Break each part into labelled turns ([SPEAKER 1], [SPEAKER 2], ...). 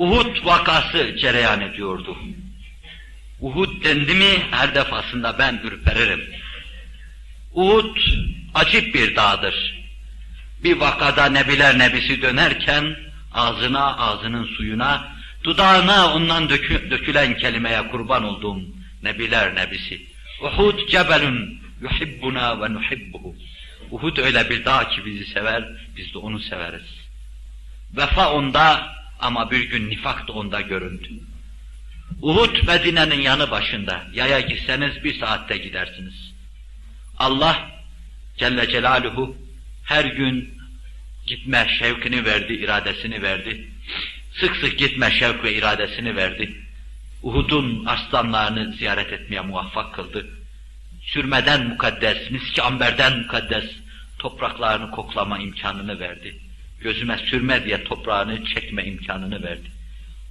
[SPEAKER 1] Uhud vakası cereyan ediyordu. Uhud dendi mi her defasında ben ürperirim. Uhud acip bir dağdır. Bir vakada nebiler nebisi dönerken ağzına ağzının suyuna, dudağına ondan dökü, dökülen kelimeye kurban olduğum nebiler nebisi. Uhud cebelun yuhibbuna ve nuhibbuhu. Uhud öyle bir dağ ki bizi sever, biz de onu severiz. Vefa onda ama bir gün nifak da onda göründü. Uhud Medine'nin yanı başında. Yaya girseniz bir saatte gidersiniz. Allah Celle Celaluhu her gün gitme şevkini verdi, iradesini verdi. Sık sık gitme şevk ve iradesini verdi. Uhud'un aslanlarını ziyaret etmeye muvaffak kıldı. Sürmeden mukaddes, miski amberden mukaddes topraklarını koklama imkanını verdi. Gözüme sürme diye toprağını çekme imkanını verdi.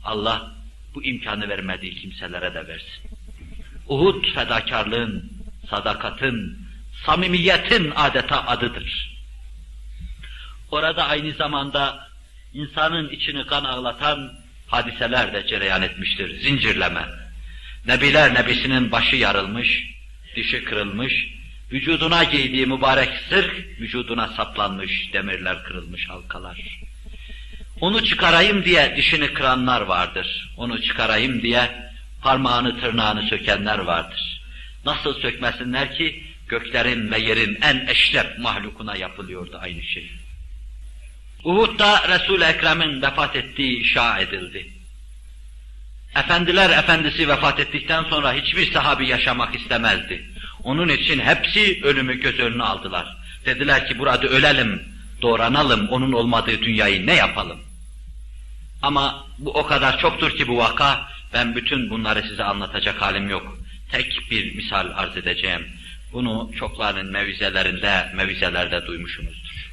[SPEAKER 1] Allah bu imkanı vermediği kimselere de versin. Uhud fedakarlığın, sadakatın, samimiyetin adeta adıdır. Orada aynı zamanda insanın içini kan ağlatan hadiseler de cereyan etmiştir. Zincirleme. Nebiler nebisinin başı yarılmış, dişi kırılmış, vücuduna giydiği mübarek sırk vücuduna saplanmış, demirler kırılmış halkalar. Onu çıkarayım diye dişini kıranlar vardır. Onu çıkarayım diye parmağını tırnağını sökenler vardır. Nasıl sökmesinler ki göklerin ve yerin en eşref mahlukuna yapılıyordu aynı şey. Uhud'da Resul-i Ekrem'in vefat ettiği şa edildi. Efendiler efendisi vefat ettikten sonra hiçbir sahabi yaşamak istemezdi. Onun için hepsi ölümü göz önüne aldılar. Dediler ki burada ölelim, doğranalım, onun olmadığı dünyayı ne yapalım? Ama bu o kadar çoktur ki bu vaka, ben bütün bunları size anlatacak halim yok. Tek bir misal arz edeceğim. Bunu çoklarının mevizelerinde, mevizelerde duymuşsunuzdur.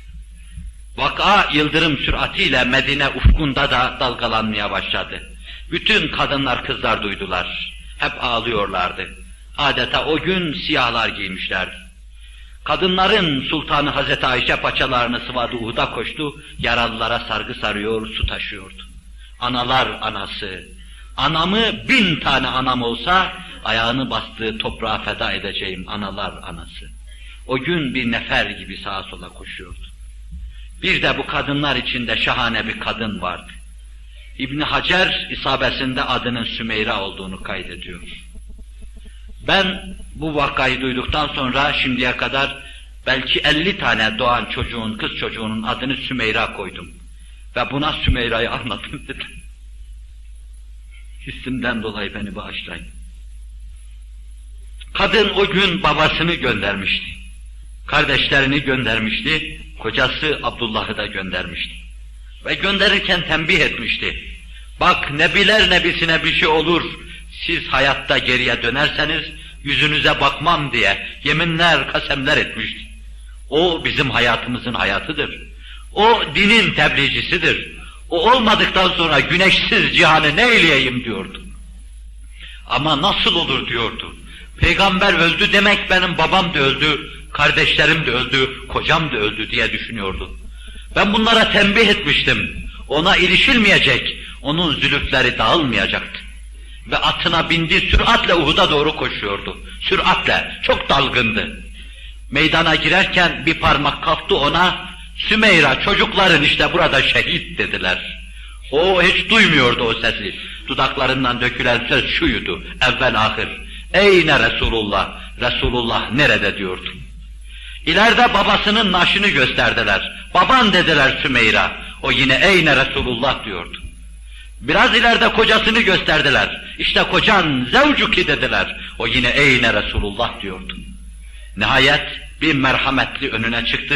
[SPEAKER 1] Vaka yıldırım süratiyle Medine ufkunda da dalgalanmaya başladı. Bütün kadınlar, kızlar duydular. Hep ağlıyorlardı. Adeta o gün siyahlar giymişlerdi. Kadınların sultanı Hazreti Ayşe paçalarını sıvadı Uhud'a koştu, yaralılara sargı sarıyor, su taşıyordu. Analar anası, anamı bin tane anam olsa ayağını bastığı toprağa feda edeceğim analar anası. O gün bir nefer gibi sağa sola koşuyordu. Bir de bu kadınlar içinde şahane bir kadın vardı. İbni Hacer isabesinde adının Sümeyra olduğunu kaydediyor. Ben bu vakayı duyduktan sonra şimdiye kadar belki 50 tane doğan çocuğun, kız çocuğunun adını Sümeyra koydum. Ve buna Sümeyra'yı anlatın dedim. Hissimden dolayı beni bağışlayın. Kadın o gün babasını göndermişti. Kardeşlerini göndermişti. Kocası Abdullah'ı da göndermişti. Ve gönderirken tembih etmişti. Bak nebiler nebisine bir şey olur, siz hayatta geriye dönerseniz yüzünüze bakmam diye yeminler, kasemler etmişti. O bizim hayatımızın hayatıdır. O dinin tebliğcisidir. O olmadıktan sonra güneşsiz cihanı ne eyleyeyim diyordu. Ama nasıl olur diyordu. Peygamber öldü demek benim babam da öldü, kardeşlerim de öldü, kocam da öldü diye düşünüyordu. Ben bunlara tembih etmiştim. Ona ilişilmeyecek, onun zülüfleri dağılmayacaktı. Ve atına bindi, süratle Uhud'a doğru koşuyordu. Süratle, çok dalgındı. Meydana girerken bir parmak kalktı ona, Sümeyra çocukların işte burada şehit dediler. O hiç duymuyordu o sesi. Dudaklarından dökülen söz şuydu, evvel ahir. Eyne Resulullah, Resulullah nerede diyordu. İleride babasının naşını gösterdiler. Baban dediler Sümeyra. O yine eyne Resulullah diyordu. Biraz ileride kocasını gösterdiler. İşte kocan zevcuki dediler. O yine eyne Resulullah diyordu. Nihayet bir merhametli önüne çıktı.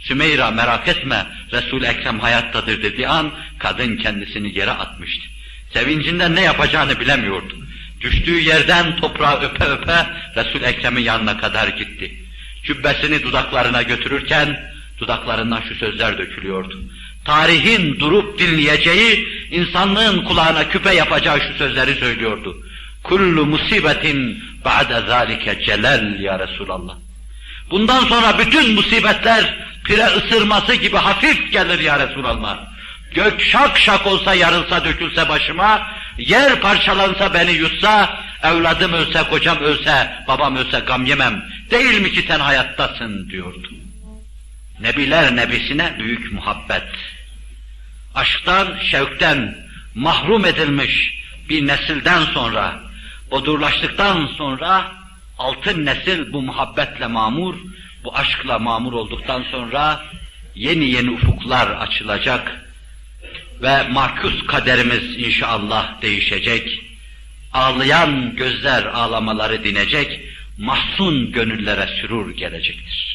[SPEAKER 1] Sümeyra merak etme Resul Ekrem hayattadır dediği an kadın kendisini yere atmıştı. Sevincinden ne yapacağını bilemiyordu. Düştüğü yerden toprağı öpe öpe Resul Ekrem'in yanına kadar gitti. Cübbesini dudaklarına götürürken dudaklarından şu sözler dökülüyordu. Tarihin durup dinleyeceği, insanlığın kulağına küpe yapacağı şu sözleri söylüyordu. Kullu musibetin ba'de zalike celal ya Resulallah. Bundan sonra bütün musibetler pire ısırması gibi hafif gelir ya Resulallah. Gök şak şak olsa yarılsa dökülse başıma, yer parçalansa beni yutsa, evladım ölse, kocam ölse, babam ölse gam yemem. Değil mi ki sen hayattasın diyordu. Nebiler nebisine büyük muhabbet. Aşktan, şevkten mahrum edilmiş bir nesilden sonra, bodurlaştıktan sonra altın nesil bu muhabbetle mamur, bu aşkla mamur olduktan sonra yeni yeni ufuklar açılacak ve mahkus kaderimiz inşallah değişecek. Ağlayan gözler ağlamaları dinecek, mahzun gönüllere sürur gelecektir.